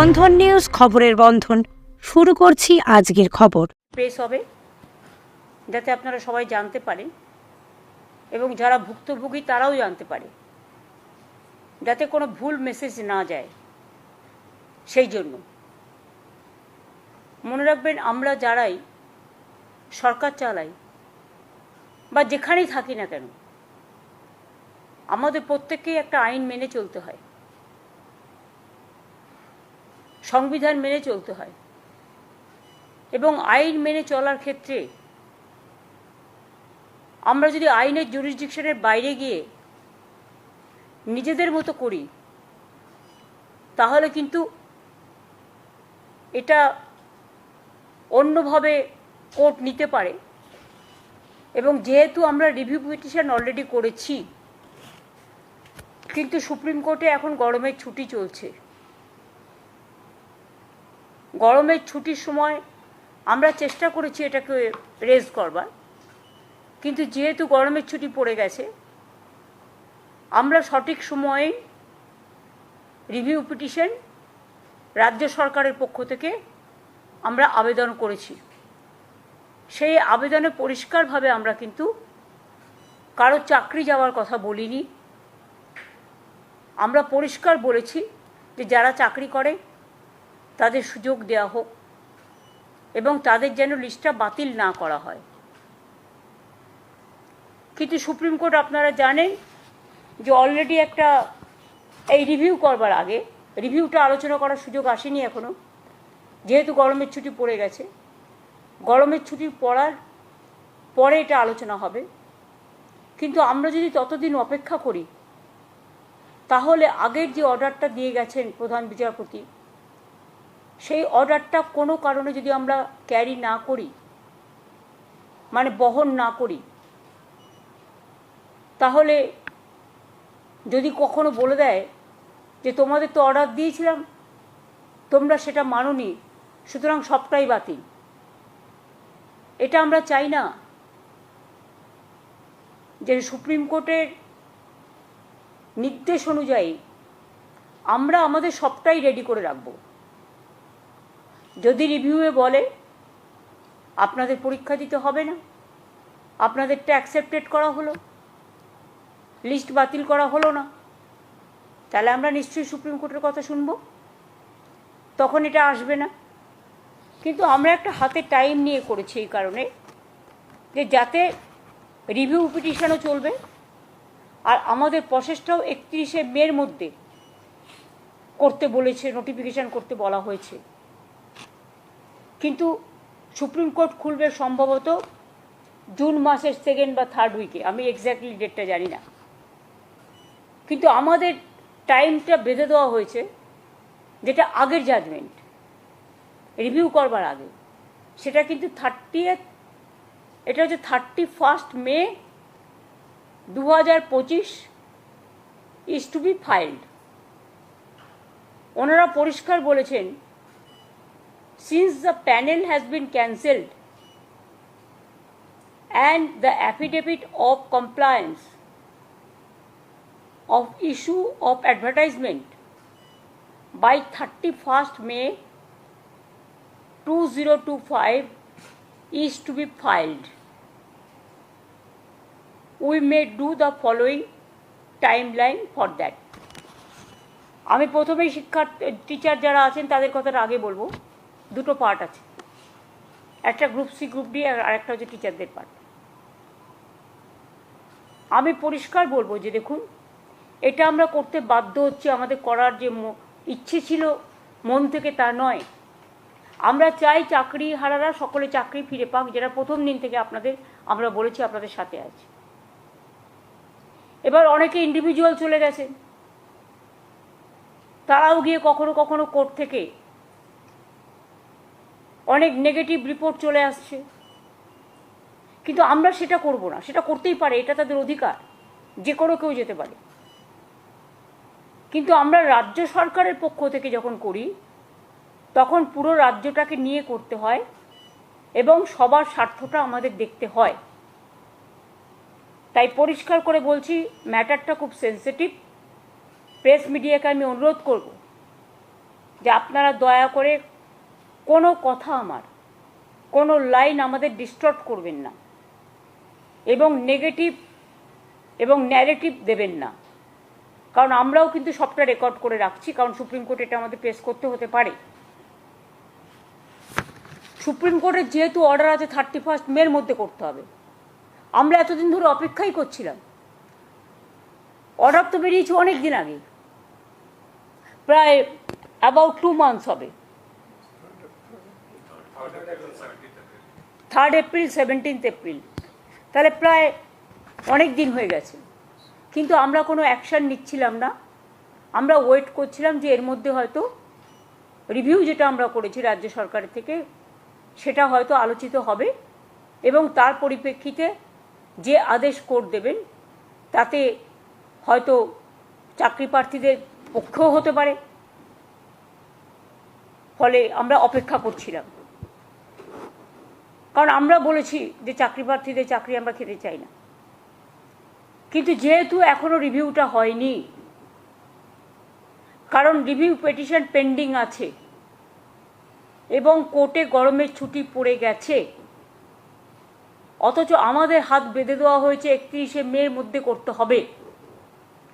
বন্ধন news খবরের বন্ধন। শুরু করছি আজকের খবর। প্রেস হবে, যাতে আপনারা সবাই জানতে পারেন এবং যারা ভুক্তভোগী তারাও জানতে পারে, যাতে কোনো ভুল মেসেজ না যায়। সেই জন্য মনে রাখবেন, আমরা যারাই সরকার চালাই বা যেখানেই থাকি না কেন, আমাদের প্রত্যেককেই একটা আইন মেনে চলতে হয়। সংবিধান মেনে চলতে হয়। এবং আইন মেনে চলার ক্ষেত্রে আমরা যদি আইনের জুরিসডিকশনের বাইরে গিয়ে নিজেদের মতো করি, তাহলে কিন্তু এটা অন্যভাবে কোর্ট নিতে পারে। এবং যেহেতু আমরা রিভিউ পিটিশন অলরেডি করেছি, কিন্তু সুপ্রিম কোর্টে এখন গরমের ছুটি চলছে। গরমের ছুটির সময় আমরা চেষ্টা করেছি এটাকে রেজ করবার। কিন্তু যেহেতু গরমের ছুটি পড়ে গেছে, আমরা সঠিক সময়ে রিভিউ পিটিশন রাজ্য সরকারের পক্ষ থেকে আমরা আবেদন করেছি। সেই আবেদনে পরিষ্কারভাবে আমরা কিন্তু কারও চাকরি যাওয়ার কথা বলিনি। আমরা পরিষ্কার বলেছি যে যারা চাকরি করে তাদের সুযোগ দেওয়া হোক এবং তাদের যেন লিস্টটা বাতিল না করা হয়। কিন্তু সুপ্রিম কোর্ট আপনারা জানেন যে অলরেডি একটা এই রিভিউ করবার আগে রিভিউটা আলোচনা করার সুযোগ আসেনি এখনও যেহেতু গরমের ছুটি পড়ে গেছে, গরমের ছুটি পড়ার পরে এটা আলোচনা হবে। কিন্তু আমরা যদি ততদিন অপেক্ষা করি, তাহলে আগের যে অর্ডারটা দিয়ে গেছেন প্রধান বিচারপতি সেই অর্ডারটা কোনো কারণে যদি আমরা ক্যারি না করি মানে বহন না করি, তাহলে যদি কখনো বলে দেয় যে, তোমাদের তো অর্ডার দিয়েছিলাম, তোমরা সেটা মানোনি, সুতরাং সবটাই বাতিল। এটা আমরা চাই না। যে সুপ্রিম কোর্টের নির্দেশ অনুযায়ী আমরা আমাদের সবটাই রেডি করে রাখব। যদি রিভিউয়ে বলে, আপনাদের পরীক্ষা দিতে হবে না, আপনাদেরটা অ্যাকসেপ্টেড করা হলো লিস্ট বাতিল করা হলো না, তাহলে আমরা নিশ্চয়ই সুপ্রিম কোর্টের কথা শুনব। তখন এটা আসবে না। কিন্তু আমরা একটা হাতে টাইম নিয়ে করেছি এই কারণে যে যাতে রিভিউ পিটিশনও চলবে, আর আমাদের প্রসেসটাও একত্রিশে মের মধ্যে করতে বলেছে নোটিফিকেশান করতে বলা হয়েছে। কিন্তু সুপ্রিম কোর্ট খুলবে সম্ভবত জুন মাসের সেকেন্ড বা থার্ড উইকে আমি এক্স্যাক্টলি ডেটটা জানি না। কিন্তু আমাদের টাইমটা বেঁধে দেওয়া হয়েছে, যেটা আগের জাজমেন্ট রিভিউ করবার আগে। সেটা কিন্তু থার্টি এটা হচ্ছে থার্টি ফার্স্ট মে দু হাজার পঁচিশ ইজ টু বি ফাইল্ড ওনারা পরিষ্কার বলেছেন since the panel has been cancelled and the affidavit of compliance of issue of advertisement by 31st May 2025 is to be filed. We may do the following timeline for that. আমি প্রথমেই শিক্ষার teacher যারা আছেন তাদের কথাটা আগে বলবো দুটো পার্ট আছে। একটা গ্রুপ সি গ্রুপ ডি আর একটা হচ্ছে টিচারদের পার্ট আমি পরিষ্কার বলব যে দেখুন, এটা আমরা করতে বাধ্য হচ্ছে, আমাদের করার যে ইচ্ছে ছিল, মন থেকে তা নয়। আমরা চাই চাকরি হারারা সকলে চাকরি ফিরে পাক, যেটা প্রথম দিন থেকে আপনাদের, আমরা বলেছি, আপনাদের সাথে আছে। এবার অনেকে ইন্ডিভিজুয়াল চলে গেছেন তারাও গিয়ে কখনো কখনো কোর্ট থেকে অনেক নেগেটিভ রিপোর্ট চলে আসছে। কিন্তু আমরা সেটা করব না, সেটা করতেই পারে, এটা তাদের অধিকার, যে কোনো কেউ যেতে পারে। কিন্তু আমরা রাজ্য সরকারের পক্ষ থেকে যখন করি, তখন পুরো রাজ্যটাকে নিয়ে করতে হয় এবং সবার স্বার্থটা আমাদের দেখতে হয়। তাই পরিষ্কার করে বলছি, ম্যাটারটা খুব সেন্সিটিভ প্রেস মিডিয়াকে আমি অনুরোধ করব যে আপনারা দয়া করে কোনো কথা আমার, কোনো লাইন আমাদের ডিস্টর্ট করবেন না এবং নেগেটিভ এবং ন্যারেটিভ দেবেন না। কারণ আমরাও কিন্তু সবটা রেকর্ড করে রাখছি, কারণ সুপ্রিম কোর্ট এটা আমাদের পেশ করতে হতে পারে। সুপ্রিম কোর্টের যেহেতু অর্ডার আছে থার্টি ফার্স্ট মের মধ্যে করতে হবে। আমরা এতদিন ধরে অপেক্ষাই করছিলাম। অর্ডার তো বেরিয়েছে অনেক দিন আগে। প্রায় অ্যাবাউট টু মান্থস হবে। থার্ড এপ্রিল সেভেন্টিন্থ এপ্রিল তাহলে প্রায় অনেক দিন হয়ে গেছে। কিন্তু আমরা কোনো অ্যাকশান নিচ্ছিলাম না। আমরা ওয়েট করছিলাম যে এর মধ্যে হয়তো রিভিউ যেটা আমরা করেছি রাজ্য সরকারের থেকে, সেটা হয়তো আলোচিত হবে এবং তার পরিপ্রেক্ষিতে যে আদেশ কোর্ট দেবেন, তাতে হয়তো চাকরি প্রার্থীদের পক্ষেও হতে পারে। ফলে আমরা অপেক্ষা করছিলাম। কারণ আমরা বলেছি যে চাকরি প্রার্থীদের চাকরি আমরা খেতে চাই না। কিন্তু যেহেতু এখনও রিভিউটা হয়নি, কারণ রিভিউ পেটিশন পেন্ডিং আছে এবং কোর্টে গরমের ছুটি পড়ে গেছে, অথচ আমাদের হাত বেঁধে দেওয়া হয়েছে একত্রিশে মের মধ্যে করতে হবে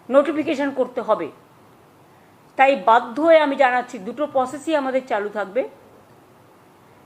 নোটিফিকেশন করতে হবে। তাই বাধ্য হয়ে আমি জানাচ্ছি, দুটো প্রসেসই আমাদের চালু থাকবে।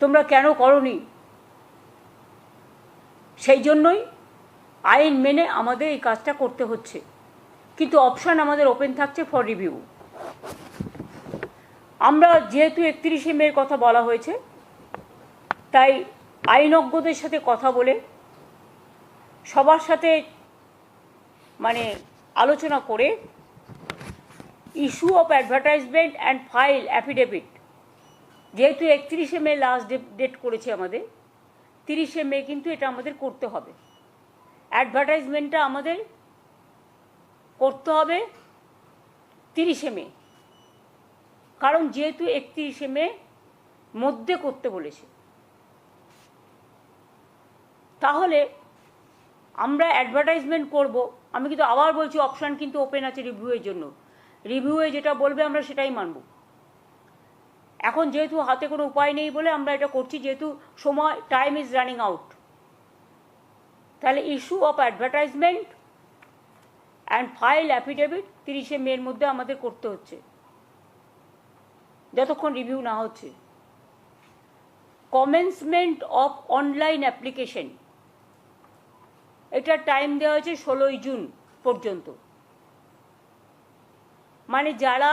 তোমরা কেন করনি? সেই জন্যই আইন মেনে আমাদের এই কাজটা করতে হচ্ছে। কিন্তু অপশান আমাদের ওপেন থাকছে ফর রিভিউ আমরা যেহেতু একত্রিশে মের কথা বলা হয়েছে, তাই আইনজ্ঞদের সাথে কথা বলে সবার সাথে মানে আলোচনা করে issue of advertisement and file affidavit যেহেতু একত্রিশে মে লাস্ট ডেট করেছে আমাদের, তিরিশে মে কিন্তু এটা আমাদের করতে হবে। অ্যাডভার্টাইজমেন্টটা আমাদের করতে হবে তিরিশে মে। কারণ যেহেতু একত্রিশে মে মধ্যে করতে বলেছে। তাহলে আমরা অ্যাডভার্টাইজমেন্ট করব। আমি কিন্তু আবার বলছি অপশান কিন্তু ওপেন আছে রিভিউয়ের জন্য। রিভিউয়ে যেটা বলবে আমরা সেটাই মানব। এখন যেহেতু হাতে কোনো উপায় নেই বলে আমরা এটা করছি, যেহেতু সময় টাইম ইজ রানিং আউট তাহলে issue of advertisement and file affidavit তিরিশে মের মধ্যে আমাদের করতে হচ্ছে। যতক্ষণ রিভিউ না হচ্ছে। কমেন্সমেন্ট অফ অনলাইন অ্যাপ্লিকেশন এটা টাইম দেওয়া হয়েছে ষোলোই জুন পর্যন্ত। মানে যারা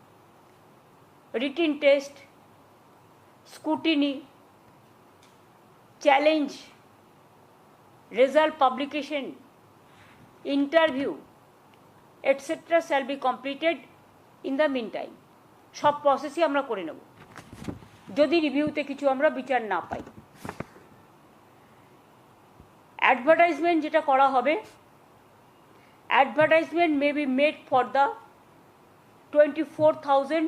written test scrutiny challenge result publication interview etcetera shall be completed in the mean time সব প্রসেসই আমরা করে নেব। যদি রিভিউতে কিছু আমরা বিচার না পাই। অ্যাডভার্টাইজমেন্ট যেটা করা হবে advertisement may be made for the twenty four thousand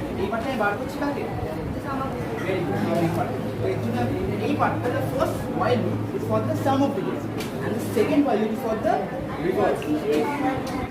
এই পার্টটা বার করছি কাকে এই পার্টটা for the sum of digits and the second while is for the reverse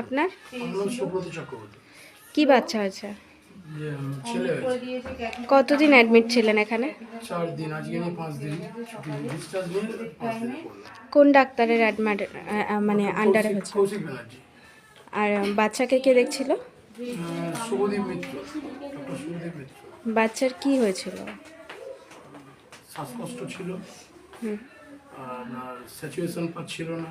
আপনার? কি বাচ্চা আছে? হয়েছে। কতদিন অ্যাডমিট ছিলেন এখানে? কোন ডাক্তারের অ্যাডমিট মানে আন্ডারে হয়েছে? আর বাচ্চাকে কে দেখছিল? বাচ্চার কি হয়েছিল? শ্বাসকষ্ট ছিল। হুম। আপনার স্যাচুয়েশন পাচ্ছিল না।